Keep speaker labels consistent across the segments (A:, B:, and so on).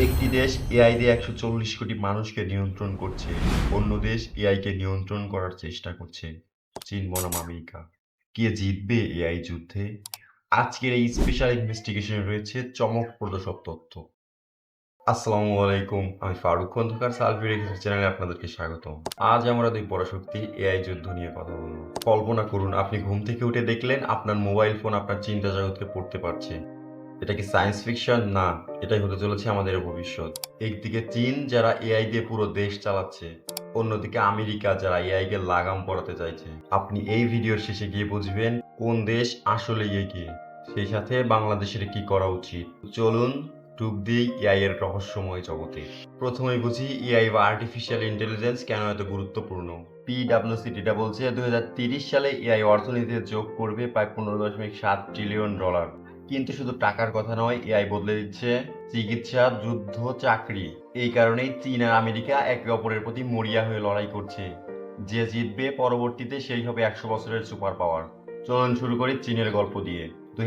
A: একটি দেশ এআই দিয়ে একশো চল্লিশ কোটি মানুষকে নিয়ন্ত্রণ করছে, অন্য দেশ এআইকে নিয়ন্ত্রণ করার চেষ্টা করছে। চীন, বনাম, আমেরিকা। কে জিতবে এআই যুদ্ধে? আজকের এই স্পেশাল ইনভেস্টিগেশনে রয়েছে চমকপ্রদ সব তথ্য। আসসালামু আলাইকুম, আমি ফারুক খন্দকার, সালফি রেখেছি চ্যানেলে আপনাদেরকে স্বাগত আজ আমরা দুই পরাশক্তি এআই যুদ্ধ নিয়ে কথা বলব। কল্পনা করুন, আপনি ঘুম থেকে উঠে দেখলেন আপনার মোবাইল ফোন আপনার চিন্তা জগৎকে পড়তে পারছে। এটা কি সায়েন্স ফিকশন না, এটাই হতে চলেছে আমাদের ভবিষ্যৎ। একদিকে চীন, যারা এআই দিয়ে পুরো দেশ চালাচ্ছে, অন্যদিকে আমেরিকা, যারা এআই কে লাগাম পড়াতে চাইছে। আপনি এই ভিডিওর শেষে গিয়ে বুঝবেন কোন দেশ আসলে এগিয়ে। সেই সাথে বাংলাদেশের কি করা উচিত। চলুন ডুব দিই এআই এর রহস্যময় জগতে। প্রথমেই বুঝি এআই বা আর্টিফিশিয়াল ইন্টেলিজেন্স কেন এত গুরুত্বপূর্ণ? পিডাব্লিউসি ডেটা বলছে, দুই সালে এআই অর্থনীতিতে যোগ করবে প্রায় পনেরো দশমিক সাত ট্রিলিয়ন ডলার কিন্তু শুধু টাকার কথা নয়, এআই বদলে দিচ্ছে চিকিৎসা, যুদ্ধ, চাকরি। এই কারণেই চীন আর আমেরিকা একে অপরের প্রতি মরিয়া হয়ে লড়াই করছে। যে জিতবে পরবর্তীতে সেই হবে একশো বছরের সুপার পাওয়ার। চলুন শুরু করি চীনের গল্প দিয়ে। দুই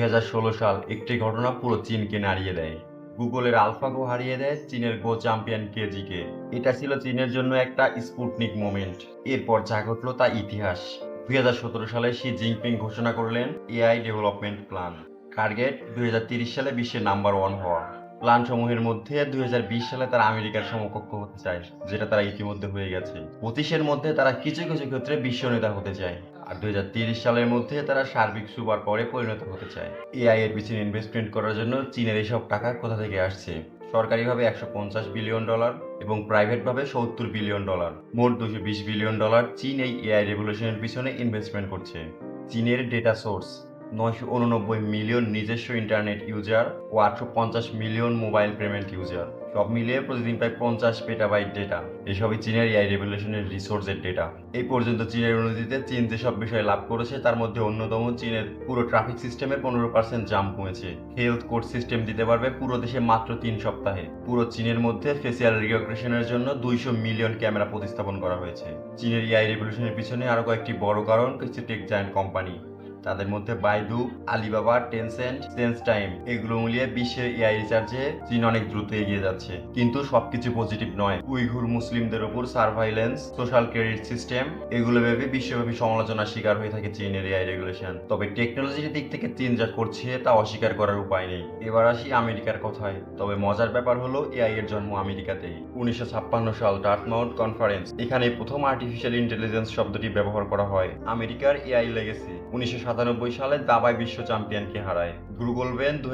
A: সাল একটি ঘটনা পুরো চীনকে নাড়িয়ে দেয়। গুগলের আলফাগো হারিয়ে দেয় চীনের গো চ্যাম্পিয়ন কেজিকে। এটা ছিল চীনের জন্য একটা স্পুটনিক মোমেন্ট। এরপর যা ঘটলো তা ইতিহাস। দুই হাজার সতেরো সালে শি জিনপিং ঘোষণা করলেন, এআই ডেভেলপমেন্ট প্ল্যান। টার্গেট দুই সালে বিশ্বের নাম্বার ওয়ান হওয়া। প্ল্যান সমূহের মধ্যে দুই সালে তারা আমেরিকার সমকক্ষ হতে চায়, যেটা তারা ইতিমধ্যে হয়ে গেছে। পঁচিশের মধ্যে তারা কিছু কিছু ক্ষেত্রে বিশ্ব নেতা হতে চায়, আর দুই সালের মধ্যে তারা সার্বিক সুপার পরে পরিণত হতে চায়। এআই এর পিছনে ইনভেস্টমেন্ট করার জন্য চীনের এইসব টাকা কোথা থেকে আসছে? সরকারিভাবে একশো পঞ্চাশ বিলিয়ন ডলার এবং প্রাইভেটভাবে সত্তর বিলিয়ন ডলার। মোট দুশো বিশ বিলিয়ন ডলার চীন এই এআই রেভলিউশনের পিছনে ইনভেস্টমেন্ট করছে। চীনের ডেটা সোর্স নয়শো উননব্বই মিলিয়ন নিজস্ব ইন্টারনেট ইউজার ও আটশো পঞ্চাশ মিলিয়ন মোবাইল পেমেন্ট ইউজার। সব মিলিয়ে প্রতিদিন প্রায় পঞ্চাশ পেটাবাইট ডেটা এসবই চীনের এআই রেভলিউশনের রিসোর্সের ডেটা এই পর্যন্ত চীনের উন্নতিতে চীন যেসব বিষয়ে লাভ করেছে, তার মধ্যে অন্যতম চীনের পুরো ট্রাফিক সিস্টেমে পনেরো পার্সেন্ট জাম্প কমেছে। হেলথ কোর্ট সিস্টেম দিতে পারবে পুরো দেশে মাত্র তিন সপ্তাহে। পুরো চীনের মধ্যে ফেসিয়াল রিকগ্নিশনের জন্য দুইশো মিলিয়ন ক্যামেরা প্রতিস্থাপন করা হয়েছে। চীনের এআই রেভলিউশনের পিছনে আরও কয়েকটি বড় কারণ, কিছু টেক জায়ান্ট কোম্পানি তাদের মধ্যে Baidu, Alibaba, Tencent SenseTime এগুলো মিলিয়ে বিশ্বের এআই রিসার্চে চীন অনেক দ্রুত এগিয়ে যাচ্ছে। কিন্তু সবকিছু পজিটিভ নয়। উইঘুর মুসলিমদের উপর সার্ভাইলেন্স, সোশ্যাল ক্রেডিট সিস্টেম এগুলো ভেবে বিশ্বব্যাপী সমালোচনার শিকার হয়ে থাকে চীনের এআই রেগুলেশন। তবে টেকনোলজির দিক থেকে চীন যা করছে তা অস্বীকার করার উপায় নেই। এবার আসি আমেরিকার কথায়। তবে মজার ব্যাপার হলো এআই এর জন্ম আমেরিকাতেই। উনিশশো ছাপ্পান্ন সাল ডার্টমাউথ কনফারেন্স। এখানে প্রথম আর্টিফিশিয়াল ইন্টেলিজেন্স শব্দটি ব্যবহার করা হয়। আমেরিকার এআই লেগেসি উনিশশো সাতানব্বই সালে দাবায় বিশ্ব চ্যাম্পিয়নকে হারায়। গুগল ব্রেন দু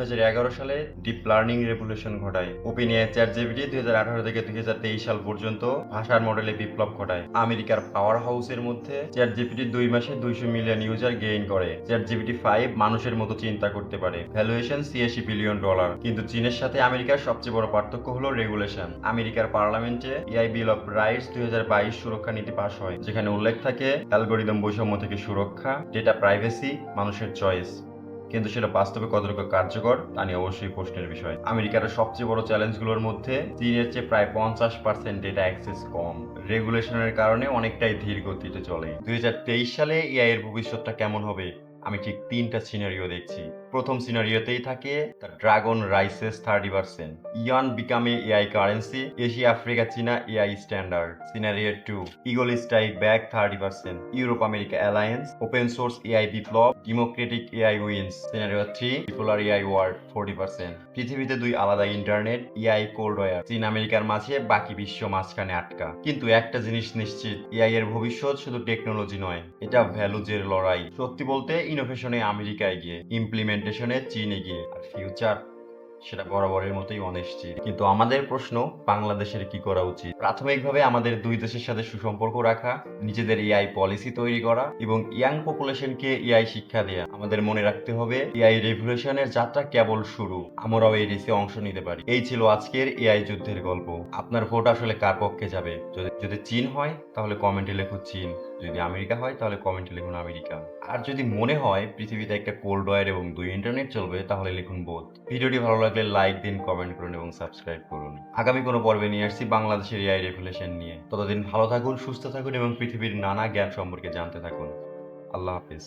A: সালে ডিপ লার্নিং রেভলিউশন ঘটায়। ওপেন এআই চ্যাট জিপিটি দুই থেকে দুই সাল পর্যন্ত ভাষার মডেলে বিপ্লব ঘটায়। আমেরিকার পাওয়ার হাউসের মধ্যে চ্যাট জিপিটি দুই মাসে দুইশো মিলিয়ন ইউজার গেইন করে। চ্যাট জিপিটি ফাইভ মানুষের মতো চিন্তা করতে পারে। ভ্যালুয়েশন ছিয়াশি বিলিয়ন ডলার। কিন্তু চীনের সাথে আমেরিকার সবচেয়ে বড় পার্থক্য হলো রেগুলেশন। আমেরিকার পার্লামেন্টে এআই বিল অফ রাইটস দুই হাজার বাইশ সুরক্ষা নীতি পাশ হয়, যেখানে উল্লেখ থাকে অ্যালগোরিদম বৈষম্য থেকে সুরক্ষা, ডেটা প্রাইভেসি মানুষের চয়েস কিন্তু সেটা বাস্তবে কতটুকু কার্যকর, তা নিয়ে অবশ্যই প্রশ্নের বিষয়। আমেরিকার সবচেয়ে বড় চ্যালেঞ্জগুলোর মধ্যে চীনের চেয়ে প্রায় পঞ্চাশ পার্সেন্ট ডেটা অ্যাক্সেস কম। রেগুলেশনের কারণে অনেকটাই ধীর গতিতে চলে। দুই হাজার তেইশ সালে এআই এর ভবিষ্যৎটা কেমন হবে? আমি ঠিক তিনটা সিনারিও দেখছি। প্রথম সিনারিওতেই থাকে the dragon rises thirty percent yuan became AI currency Asia Africa চীনা AI standard scenario two eagle strike back thirty percent Europe America alliance open source AI বিপ্লব democratic AI wins scenario three bipolar AI world forty percent পৃথিবীতে দুই আলাদা internet AI cold war চীন, আমেরিকার মাঝে, বাকি বিশ্ব মাঝখানে আটকা। কিন্তু একটা জিনিস নিশ্চিত এআই এর ভবিষ্যৎ শুধু টেকনোলজি নয়, এটা ভ্যালুজের লড়াই। সত্যি বলতে ইনোভেশনে আমেরিকায় গিয়ে ইমপ্লিমেন্টেশনে চীনে গিয়ে আর ফিউচার সেটা বরাবরের মতোই অনিশ্চিত। কিন্তু আমাদের প্রশ্ন, বাংলাদেশের কি করা উচিত? প্রাথমিকভাবে আমাদের দুই দেশের সাথে সুসম্পর্ক রাখা, নিজেদের এআই পলিসি তৈরি করা এবং ইয়াং পপুলেশনকে এআই শিক্ষা দেয়া। আমাদের মনে রাখতে হবে এআই রেভলিউশনের যাত্রা কেবল শুরু। আমরাও এই রেসে অংশ নিতে পারি। এই ছিল আজকের এআই যুদ্ধের গল্প। আপনার ভোট আসলে কার পক্ষে যাবে? যদি যদি চীন হয়, তাহলে কমেন্টে লিখুন চীন। যদি আমেরিকা হয়, তাহলে কমেন্টে লিখুন আমেরিকা। আর যদি মনে হয় পৃথিবীতে একটা কোল্ড ওয়ার এবং দুই ইন্টারনেট চলবে, তাহলে লিখুন বোধ ভিডিওটি ভালো লাগলে লাইক দিন কমেন্ট করুন এবং সাবস্ক্রাইব করুন। আগামী কোনো পর্বে নিয়ে আসছি বাংলাদেশের এআই রেভুলেশন নিয়ে। ততদিন ভালো থাকুন, সুস্থ থাকুন এবং পৃথিবীর নানা জ্ঞান সম্পর্কে জানতে থাকুন। আল্লাহ হাফিজ।